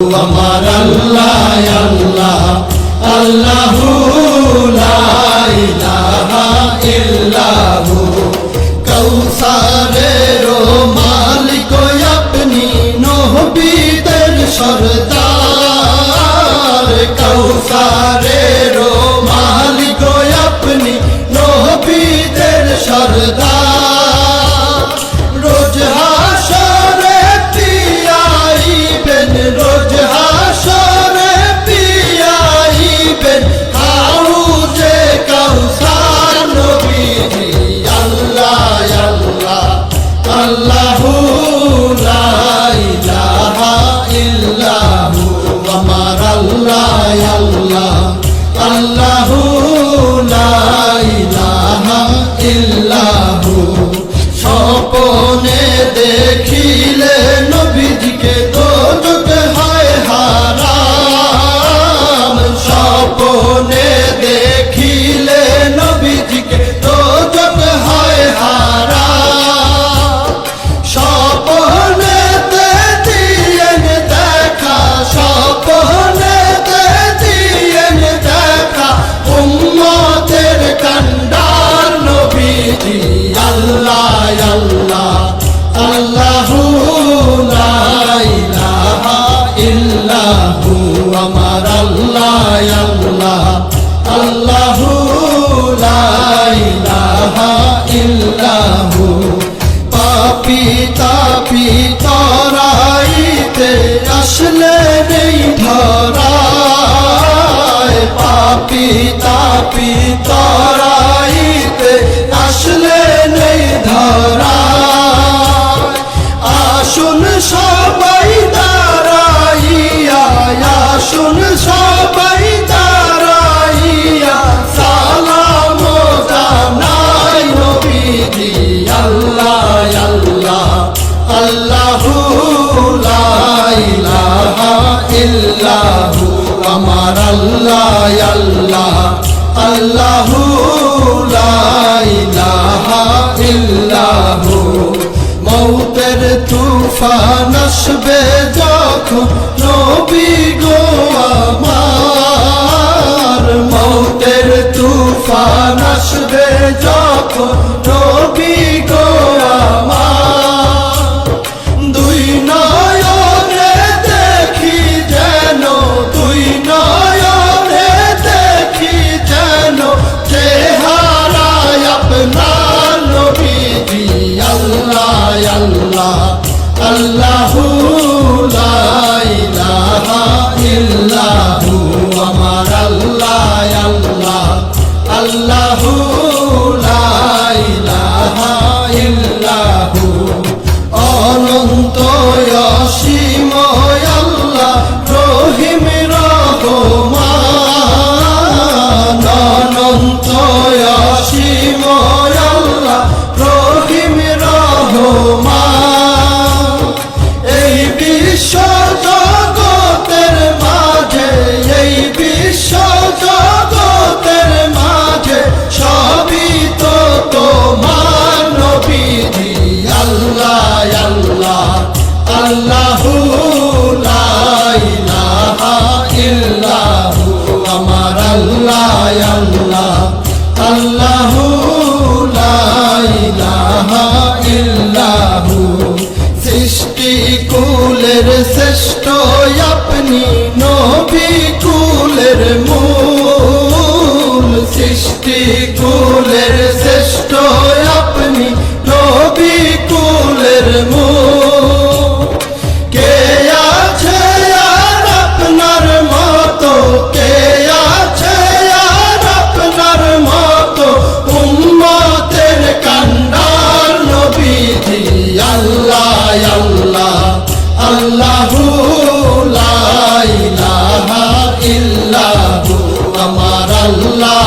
আমার আল্লাহ আল্লাহ আল্লাহ ইল্লাহু। কৌসারের মালিক আপনি নহবীদের সরদার। কৌসার তাপি তরাইতে আসলে নেই ধরায়। পাপি তাপি তরাই ইল্লাহু আমার আল্লাহ আল্লাহ আল্লাহু লা ইলাহা ইল্লাহু। মউতের তুফান আসবে আল্লাহু আল্লাহ আল্লাহ ইল্লাহু। সৃষ্টি কুলের শ্রেষ্ঠ আপনি নবী কুলের সৃষ্টি কুলের শ্রেষ্ঠ আল্লাহ।